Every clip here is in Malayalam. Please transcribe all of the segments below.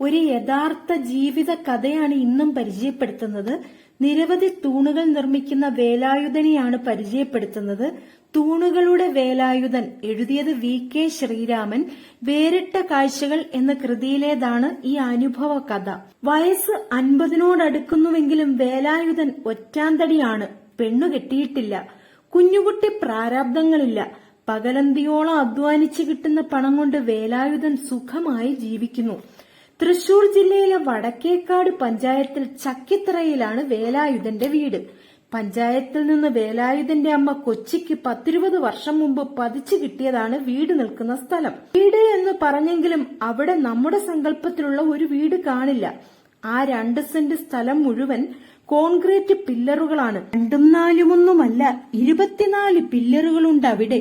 ഒരു യഥാർത്ഥ ജീവിത കഥയാണ് ഇന്നും പരിചയപ്പെടുത്തുന്നത്. നിരവധി തൂണുകൾ നിർമ്മിക്കുന്ന വേലായുധനെയാണ് പരിചയപ്പെടുത്തുന്നത്. തൂണുകളുടെ വേലായുധൻ എഴുതിയത് വി കെ ശ്രീരാമൻ. വേറിട്ട കാഴ്ചകൾ എന്ന കൃതിയിലേതാണ് ഈ അനുഭവ കഥ. വയസ്സ് അൻപതിനോടടുക്കുന്നുവെങ്കിലും വേലായുധൻ ഒറ്റാന്തടിയാണ്. പെണ്ണു കെട്ടിയിട്ടില്ല. കുഞ്ഞുകുട്ടി പ്രാരാബ്ദങ്ങളില്ല. പകലന്തിയോളം അധ്വാനിച്ചു കിട്ടുന്ന പണം കൊണ്ട് വേലായുധൻ സുഖമായി ജീവിക്കുന്നു. തൃശൂർ ജില്ലയിലെ വടക്കേക്കാട് പഞ്ചായത്തിൽ ചക്കിത്തറയിലാണ് വേലായുധന്റെ വീട്. പഞ്ചായത്തിൽ നിന്ന് വേലായുധന്റെ അമ്മ കൊച്ചിക്ക് പത്തിരുപത് വർഷം മുമ്പ് പതിച്ചു കിട്ടിയതാണ് വീട് നിൽക്കുന്ന സ്ഥലം. വീട് എന്ന് പറഞ്ഞെങ്കിലും അവിടെ നമ്മുടെ സങ്കല്പത്തിലുള്ള ഒരു വീട് കാണില്ല. ആ രണ്ട് സെന്റ് സ്ഥലം മുഴുവൻ കോൺക്രീറ്റ് പില്ലറുകളാണ്. രണ്ടും നാലുമൊന്നുമല്ല ഇരുപത്തിനാല് പില്ലറുകളുണ്ട് അവിടെ.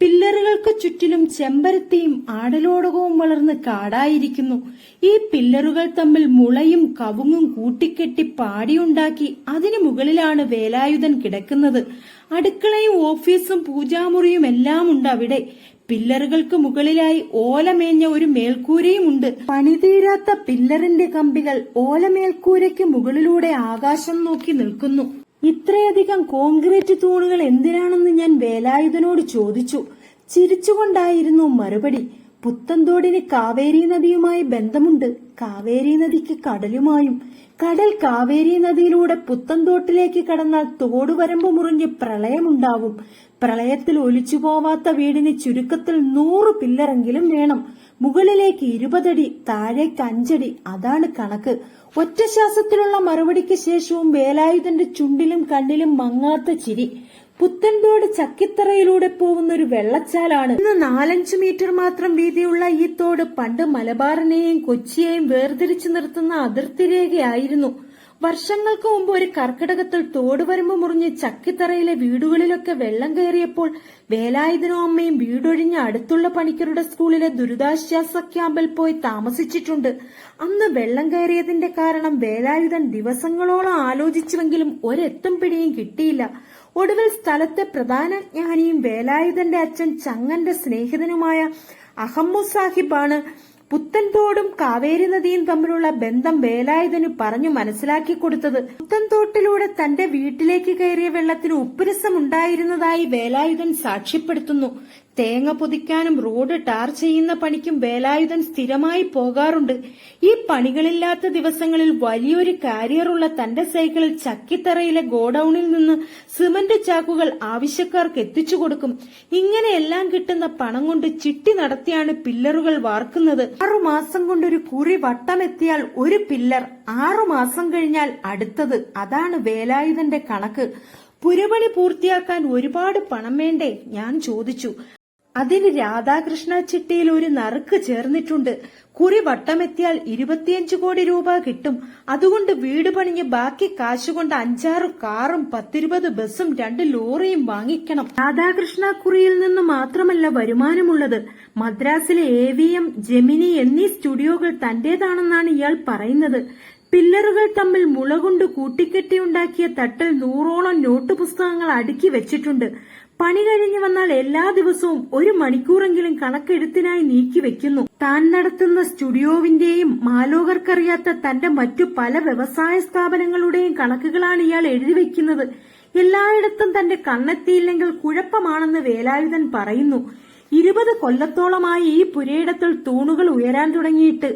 പില്ലറുകൾക്ക് ചുറ്റിലും ചെമ്പരത്തിയും ആടലോടകവും വളർന്ന് കാടായിരിക്കുന്നു. ഈ പില്ലറുകൾ തമ്മിൽ മുളയും കവുങ്ങും കൂട്ടിക്കെട്ടി പാടിയുണ്ടാക്കി അതിനു മുകളിലാണ് വേലായുധൻ കിടക്കുന്നത്. അടുക്കളയും ഓഫീസും പൂജാമുറിയും എല്ലാം ഉണ്ട് അവിടെ. പില്ലറുകൾക്ക് മുകളിലായി ഓലമേഞ്ഞ ഒരു മേൽക്കൂരയും ഉണ്ട്. പണിതീരാത്ത പില്ലറിന്റെ കമ്പികൾ ഓലമേൽക്കൂരയ്ക്ക് മുകളിലൂടെ ആകാശം നോക്കി നിൽക്കുന്നു. ഇത്രയധികം കോൺക്രീറ്റ് തൂണുകൾ എന്തിനാണെന്ന് ഞാൻ വേലായുധനോട് ചോദിച്ചു. ചിരിച്ചുകൊണ്ടായിരുന്നു മറുപടി. പുത്തൻതോടിന് കാവേരി നദിയുമായി ബന്ധമുണ്ട്. കാവേരി നദിക്ക് കടലുമായും കടൽ കാവേരി നദിയിലൂടെ പുത്തൻതോട്ടിലേക്ക് കടന്നാൽ തോടുവരമ്പ് മുറിഞ്ഞ് പ്രളയമുണ്ടാവും. പ്രളയത്തിൽ ഒലിച്ചു പോവാത്ത വീടിന് ചുരുക്കത്തിൽ നൂറ് പില്ലറെങ്കിലും വേണം. മുകളിലേക്ക് ഇരുപതടി താഴേക്ക് അഞ്ചടി. അതാണ് കണക്ക്. ഒറ്റ ശ്വാസത്തിലുള്ള മറുപടിക്ക് ശേഷവും വേലായുധന്റെ ചുണ്ടിലും കണ്ണിലും മങ്ങാത്ത ചിരി. പുത്തൻതോട് ചക്കിത്തറയിലൂടെ പോകുന്ന ഒരു വെള്ളച്ചാലാണ്. ഇന്ന് നാലഞ്ചു മീറ്റർ മാത്രം വീതിയുള്ള ഈ തോട് പണ്ട് മലബാറിനെയും കൊച്ചിയെയും വേർതിരിച്ചു നിർത്തുന്ന അതിർത്തി രേഖയായിരുന്നു. വർഷങ്ങൾക്ക് മുമ്പ് ഒരു കർക്കിടകത്തിൽ തോടുവരമ്പ് മുറിഞ്ഞ് ചക്കിത്തറയിലെ വീടുകളിലൊക്കെ വെള്ളം കയറിയപ്പോൾ വേലായുധനും അമ്മയും വീടൊഴിഞ്ഞ് അടുത്തുള്ള പണിക്കരുടെ സ്കൂളിലെ ദുരിതാശ്വാസ ക്യാമ്പിൽ പോയി താമസിച്ചിട്ടുണ്ട്. അന്ന് വെള്ളം കയറിയതിന്റെ കാരണം വേലായുധൻ ദിവസങ്ങളോളം ആലോചിച്ചുവെങ്കിലും ഒരെത്തും പിടിയും കിട്ടിയില്ല. ഒടുവിൽ സ്ഥലത്തെ പ്രധാന ജ്ഞാനിയും വേലായുധന്റെ അച്ഛൻ ചങ്ങന്റെ സ്നേഹിതനുമായ അഹമ്മദ് സാഹിബാണ് പുത്തൻതോടും കാവേരി നദിയും തമ്മിലുള്ള ബന്ധം വേലായുധന് പറഞ്ഞു മനസ്സിലാക്കി കൊടുത്തത് പുത്തൻതോട്ടിലൂടെ തന്റെ വീട്ടിലേക്ക് കയറിയ വെള്ളത്തിന് ഉപ്പുരസം ഉണ്ടായിരുന്നതായി വേലായുധൻ സാക്ഷ്യപ്പെടുത്തുന്നു. തേങ്ങ പൊതിക്കാനും റോഡ് ടാർ ചെയ്യുന്ന പണിക്കും വേലായുധൻ സ്ഥിരമായി പോകാറുണ്ട്. ഈ പണികളില്ലാത്ത ദിവസങ്ങളിൽ വലിയൊരു കാരിയറുള്ള തന്റെ സൈക്കിളിൽ ചക്കിത്തറയിലെ ഗോഡൌണിൽ നിന്ന് സിമന്റ് ചാക്കുകൾ ആവശ്യക്കാർക്ക് എത്തിച്ചു കൊടുക്കും. ഇങ്ങനെയെല്ലാം കിട്ടുന്ന പണം കൊണ്ട് ചിട്ടി നടത്തിയാണ് പില്ലറുകൾ വാർക്കുന്നത്. ആറുമാസം കൊണ്ടൊരു കുറി വട്ടമെത്തിയാൽ ഒരു പില്ലർ ആറുമാസം കഴിഞ്ഞാൽ അടുത്തത്. അതാണ് വേലായുധന്റെ കണക്ക്. പുരപണി പൂർത്തിയാക്കാൻ ഒരുപാട് പണം വേണ്ടേ? ഞാൻ ചോദിച്ചു. അതിന് രാധാകൃഷ്ണ ചിട്ടിയിൽ ഒരു നറുക്ക് ചേർന്നിട്ടുണ്ട്. കുറി വട്ടമെത്തിയാൽ ഇരുപത്തിയഞ്ച് കോടി രൂപ കിട്ടും. അതുകൊണ്ട് വീട് പണിഞ്ഞ് ബാക്കി കാശുകൊണ്ട് അഞ്ചാറ് കാറും പത്തിരുപത് ബസ്സും രണ്ട് ലോറിയും വാങ്ങിക്കണം. രാധാകൃഷ്ണ കുറിയിൽ നിന്ന് മാത്രമല്ല വരുമാനമുള്ളത്. മദ്രാസിലെ എ വി എം ജെമിനി എന്നീ സ്റ്റുഡിയോകൾ തന്റേതാണെന്നാണ് ഇയാൾ പറയുന്നത്. പില്ലറുകൾ തമ്മിൽ മുളകൊണ്ട് കൂട്ടിക്കെട്ടിയുണ്ടാക്കിയ തട്ടിൽ നൂറോളം നോട്ട് പുസ്തകങ്ങൾ അടുക്കി വെച്ചിട്ടുണ്ട്. പണി കഴിഞ്ഞു വന്നാൽ എല്ലാ ദിവസവും ഒരു മണിക്കൂറെങ്കിലും കണക്കെഴുത്തിനായി നീക്കി വെക്കുന്നു. താൻ നടത്തുന്ന സ്റ്റുഡിയോവിന്റെയും മാലോകർക്കറിയാത്ത തന്റെ മറ്റു പല വ്യവസായ സ്ഥാപനങ്ങളുടെയും കണക്കുകളാണ് ഇയാൾ എഴുതി വെക്കുന്നത്. എല്ലായിടത്തും തന്റെ കണ്ണെത്തിയില്ലെങ്കിൽ കുഴപ്പമാണെന്ന് വേലായുധൻ പറയുന്നു. ഇരുപത് കൊല്ലത്തോളമായി ഈ പുരയിടത്തിൽ തൂണുകൾ ഉയരാൻ തുടങ്ങിയിട്ട്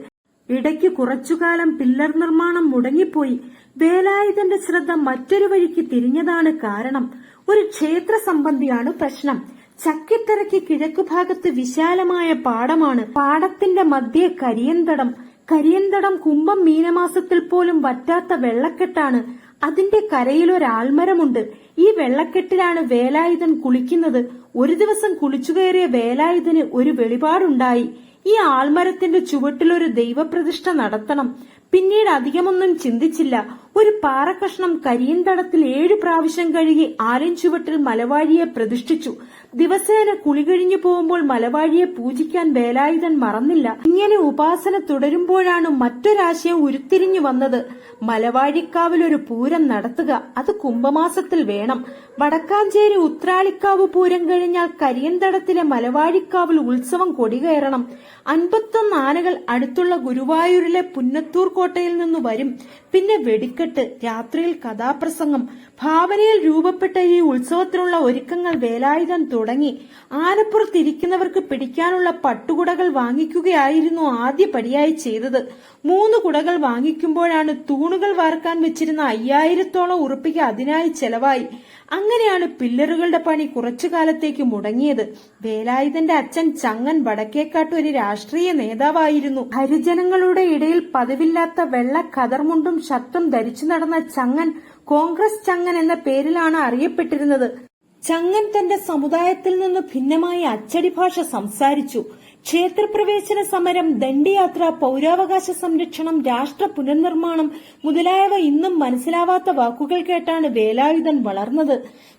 ഇടയ്ക്ക് കുറച്ചുകാലം പില്ലർ നിർമ്മാണം മുടങ്ങിപ്പോയി. വേലായുധന്റെ ശ്രദ്ധ മറ്റൊരു വഴിക്ക് തിരിഞ്ഞതാണ് കാരണം. ഒരു ക്ഷേത്ര സംബന്ധിയാണ് പ്രശ്നം. ചക്കിത്തറയ്ക്ക് കിഴക്കുഭാഗത്ത് വിശാലമായ പാടമാണ്. പാടത്തിന്റെ മധ്യേ കരിയന്തടം. കരിയന്തടം കുംഭം മീനമാസത്തിൽ പോലും വറ്റാത്ത വെള്ളക്കെട്ടാണ്. അതിന്റെ കരയിൽ ഒരു ആൽമരമുണ്ട് ഈ വെള്ളക്കെട്ടിലാണ് വേലായുധൻ കുളിക്കുന്നത്. ഒരു ദിവസം കുളിച്ചു കയറിയ വേലായുധന് ഒരു വെളിപാടുണ്ടായി. ഈ ആൽമരത്തിന്റെ ചുവട്ടിലൊരു ദൈവപ്രതിഷ്ഠ നടത്തണം. പിന്നീട് അധികമൊന്നും ചിന്തിച്ചില്ല. ഒരു പാറക്കഷ്ണം കരിയന്തടത്തിൽ ഏഴു പ്രാവശ്യം കഴുകി ആലിൻ ചുവട്ടിൽ മലവാഴിയെ പ്രതിഷ്ഠിച്ചു. ദിവസേന കുളി കഴിഞ്ഞു പോകുമ്പോൾ മലവാഴിയെ പൂജിക്കാൻ വേലായുധൻ മറന്നില്ല. ഇങ്ങനെ ഉപാസന തുടരുമ്പോഴാണ് മറ്റൊരാശയം ഉരുത്തിരിഞ്ഞു വന്നത്. മലവാഴിക്കാവിൽ ഒരു പൂരം നടത്തുക. അത് കുംഭമാസത്തിൽ വേണം. വടക്കാഞ്ചേരി ഉത്രാളിക്കാവ് പൂരം കഴിഞ്ഞാൽ കരിയന്തടത്തിലെ മലവാഴിക്കാവിൽ ഉത്സവം കൊടികയറണം. അൻപത്തൊന്ന് ആനകൾ അടുത്തുള്ള ഗുരുവായൂരിലെ പുന്നത്തൂർ കോട്ടയിൽ നിന്ന് വരും. പിന്നെ വെടിക്കെട്ട് രാത്രിയിൽ കഥാപ്രസംഗം ഭാവനയിൽ രൂപപ്പെട്ട ഈ ഉത്സവത്തിനുള്ള ഒരുക്കങ്ങൾ വേലായുധൻ തുടങ്ങി. ആനപ്പുറത്തിരിക്കുന്നവർക്ക് പിടിക്കാനുള്ള പട്ടുകുടകൾ വാങ്ങിക്കുകയായിരുന്നു ആദ്യ പടിയായി ചെയ്തത്. മൂന്ന് കുടകൾ വാങ്ങിക്കുമ്പോഴാണ് തൂണുകൾ വാർക്കാൻ വെച്ചിരുന്ന അയ്യായിരത്തോളം ഉറുപ്പിക അതിനായി ചെലവായി. അങ്ങനെയാണ് പില്ലറുകളുടെ പണി കുറച്ചു കാലത്തേക്ക് മുടങ്ങിയത്. വേലായുധന്റെ അച്ഛൻ ചങ്ങൻ വടക്കേക്കാട്ട് ഒരു രാഷ്ട്രീയ നേതാവായിരുന്നു. ഹരിജനങ്ങളുടെ ഇടയിൽ പതിവില്ലാത്ത വെള്ള കതർമുണ്ടും ഷർട്ടും ധരിച്ചു നടന്ന ചങ്ങൻ കോൺഗ്രസ് ചങ്ങൻ എന്ന പേരിലാണ് അറിയപ്പെട്ടിരുന്നത്. ചങ്ങൻ തന്റെ സമുദായത്തിൽ നിന്ന് ഭിന്നമായി അച്ചടി ഭാഷ സംസാരിച്ചു. ക്ഷേത്രപ്രവേശന സമരം ദണ്ഡിയാത്ര പൌരാവകാശ സംരക്ഷണം രാഷ്ട്ര പുനർനിർമ്മാണം മുതലായവ ഇന്നും മനസ്സിലാവാത്ത വാക്കുകൾ കേട്ടാണ് വേലായുധൻ വളർന്നത്.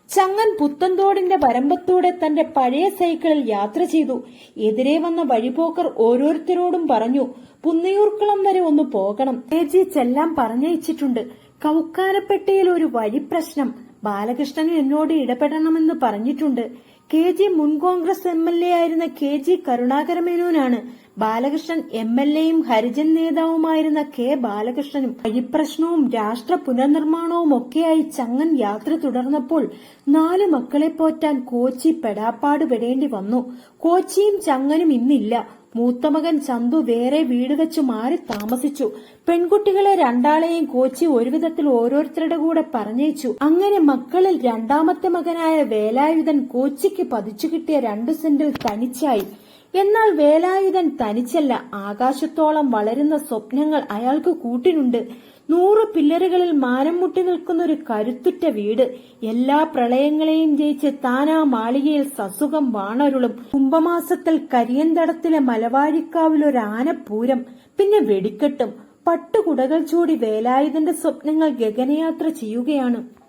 ചങ്ങൻ പുത്തൻതോടിന്റെ വരമ്പത്തൂടെ തന്റെ പഴയ സൈക്കിളിൽ യാത്ര ചെയ്തു. എതിരെ വന്ന വഴിപോക്കർ ഓരോരുത്തരോടും പറഞ്ഞു പുന്നയൂർക്കുളം വരെ ഒന്ന് പോകണം ഏജി ചെല്ലാം പറഞ്ഞയച്ചിട്ടുണ്ട്. കൗക്കാരപ്പെട്ടിയിൽ ഒരു വഴിപ്രശ്നം. ബാലകൃഷ്ണൻ എന്നോട് ഇടപെടണമെന്ന് പറഞ്ഞിട്ടുണ്ട്. കെ ജി മുൻ കോൺഗ്രസ് എം എൽ എ ആയിരുന്ന കെ ജി കരുണാകരമേനോനാണ് ബാലകൃഷ്ണൻ എം എൽ എയും ഹരിജൻ നേതാവുമായിരുന്ന കെ ബാലകൃഷ്ണനും വഴിപ്രശ്നവും രാഷ്ട്ര പുനർനിർമ്മാണവും ഒക്കെയായി ചങ്ങൻ യാത്ര തുടർന്നപ്പോൾ നാല് മക്കളെ പോറ്റാൻ കോച്ചി പെടാപ്പാട് പെടേണ്ടി വന്നു. കോച്ചിയും ചങ്ങനും ഇന്നില്ല. മൂത്തമകൻ ചന്തു വേറെ വീട് വെച്ച് മാറി താമസിച്ചു. പെൺകുട്ടികളെ രണ്ടാളെയും കോച്ചി ഒരുവിധത്തിൽ ഓരോരുത്തരുടെ കൂടെ പറഞ്ഞയച്ചു. അങ്ങനെ മക്കളിൽ രണ്ടാമത്തെ മകനായ വേലായുധൻ കോച്ചിക്ക് പതിച്ചു കിട്ടിയ രണ്ടു സെന്റിൽ തനിച്ചായി. എന്നാൽ വേലായുധൻ തനിച്ചല്ല. ആകാശത്തോളം വളരുന്ന സ്വപ്നങ്ങൾ അയാൾക്ക് കൂട്ടിനുണ്ട്. നൂറ് പില്ലറുകളിൽ മാനം മുട്ടി നിൽക്കുന്ന ഒരു കരുത്തുറ്റ വീട്. എല്ലാ പ്രളയങ്ങളെയും ജയിച്ച് ആ മാളികയിൽ സസുഖം വാണരുളും. കുംഭമാസത്തിൽ കരിയന്തടത്തിലെ മലവാഴിക്കാവിൽ ഒരു ആനപ്പൂരം പിന്നെ വെടിക്കെട്ടും. പട്ടുകുടകൾ ചൂടി വേലായുധന്റെ സ്വപ്നങ്ങൾ ഗഗനയാത്ര ചെയ്യുകയാണ്.